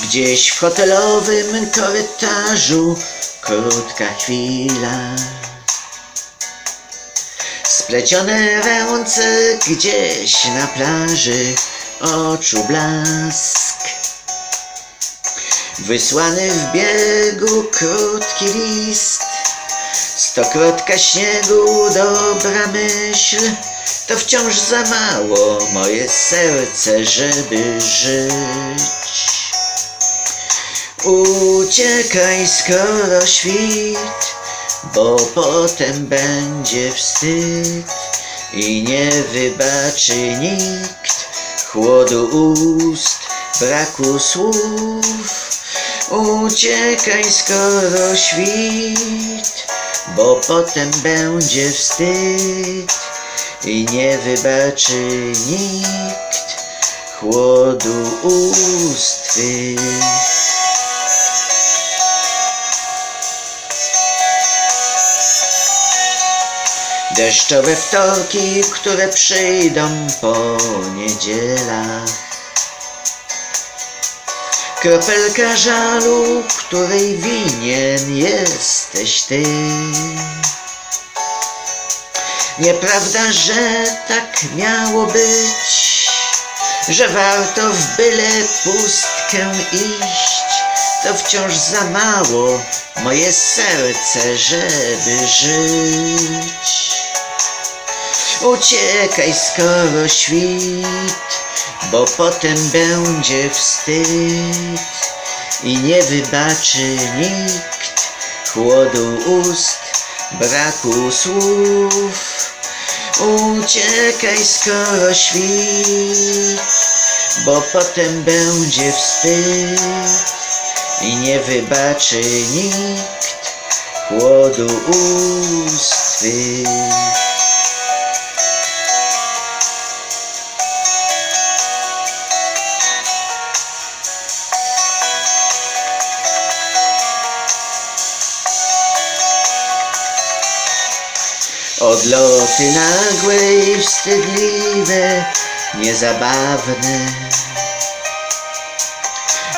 Gdzieś w hotelowym korytarzu krótka chwila. Splecione ręce gdzieś na plaży, oczu blask. Wysłany w biegu krótki list, stokrotka śniegu, dobra myśl, to wciąż za mało moje serce, żeby żyć. Uciekaj skoro świt, bo potem będzie wstyd i nie wybaczy nikt chłodu ust, braku słów. Uciekaj skoro świt, bo potem będzie wstyd i nie wybaczy nikt chłodu ust twych. Deszczowe wtorki, które przyjdą po niedzielach. Kropelka żalu, której winien jesteś ty. Nieprawda, że tak miało być, że warto w byle pustkę iść. To wciąż za mało moje serce, żeby żyć. Uciekaj skoro świt, bo potem będzie wstyd i nie wybaczy nikt chłodu ust, braku słów. Uciekaj skoro świt, bo potem będzie wstyd i nie wybaczy nikt chłodu ust twych. Odloty nagłe i wstydliwe, niezabawne.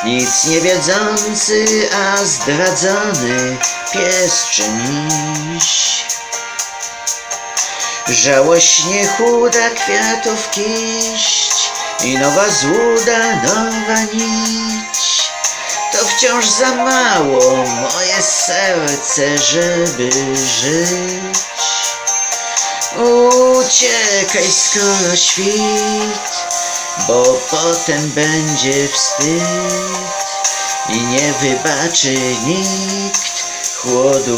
Nic nie wiedzący, a zdradzony pies czy miś. Żałośnie chuda kwiatów kiść i nowa złuda, nowa nić. To wciąż za mało moje serce, żeby żyć. Uciekaj skoro świt, bo potem będzie wstyd i nie wybaczy nikt chłodu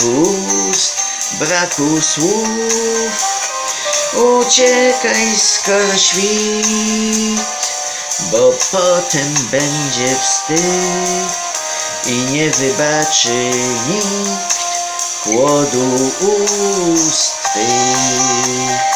ust, braku słów. Uciekaj skoro świt, bo potem będzie wstyd i nie wybaczy nikt chłodu ust twych.